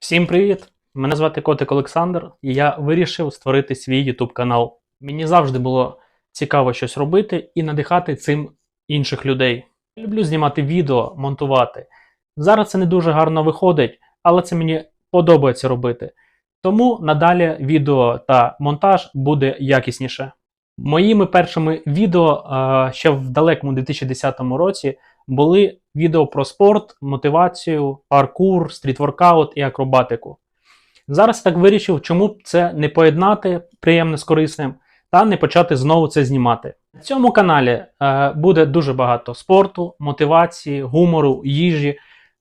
Всім привіт! Мене звати Котик Олександр, і я вирішив створити свій YouTube канал. Мені завжди було цікаво щось робити і надихати цим інших людей. Я люблю знімати відео, монтувати. Зараз це не дуже гарно виходить, але це мені подобається робити. Тому надалі відео та монтаж буде якісніше. Моїми першими відео ще в далекому 2010 році були відео про спорт, мотивацію, паркур, стрітворкаут і акробатику. Зараз так вирішив, чому б це не поєднати приємне з корисним та не почати знову це знімати. На цьому каналі е, буде дуже багато спорту, мотивації, гумору, їжі,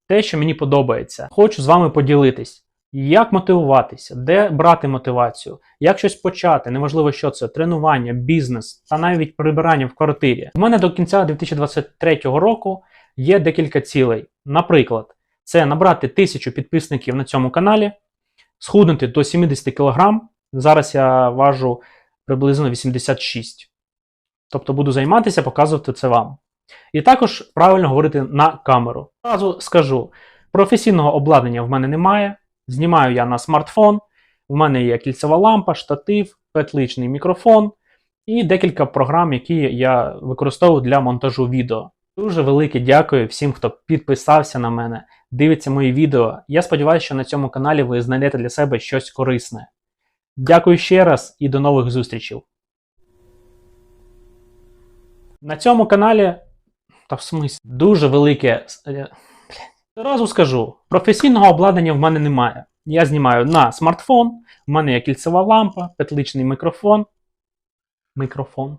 те, що мені подобається. Хочу з вами поділитись. Як мотивуватися, де брати мотивацію, як щось почати, неважливо, що це тренування, бізнес та навіть прибирання в квартирі. У мене до кінця 2023 року є декілька цілей. Наприклад, це набрати тисячу підписників на цьому каналі, схуднути до 70 кг. Зараз я важу приблизно 86. Тобто буду займатися, показувати це вам. І також правильно говорити на камеру. Одразу скажу: професійного обладнання в мене немає. Знімаю я на смартфон. У мене є кільцева лампа, штатив, петличний мікрофон і декілька програм, які я використовую для монтажу відео. Дуже велике дякую всім, хто підписався на мене, дивиться мої відео. Я сподіваюся, що на цьому каналі ви знайдете для себе щось корисне. Дякую ще раз і до нових зустрічей. На цьому каналі, та в смислі, дуже велике. Одразу скажу, професійного обладнання в мене немає. Я знімаю на смартфон, в мене є кільцева лампа, петличний мікрофон. Мікрофон.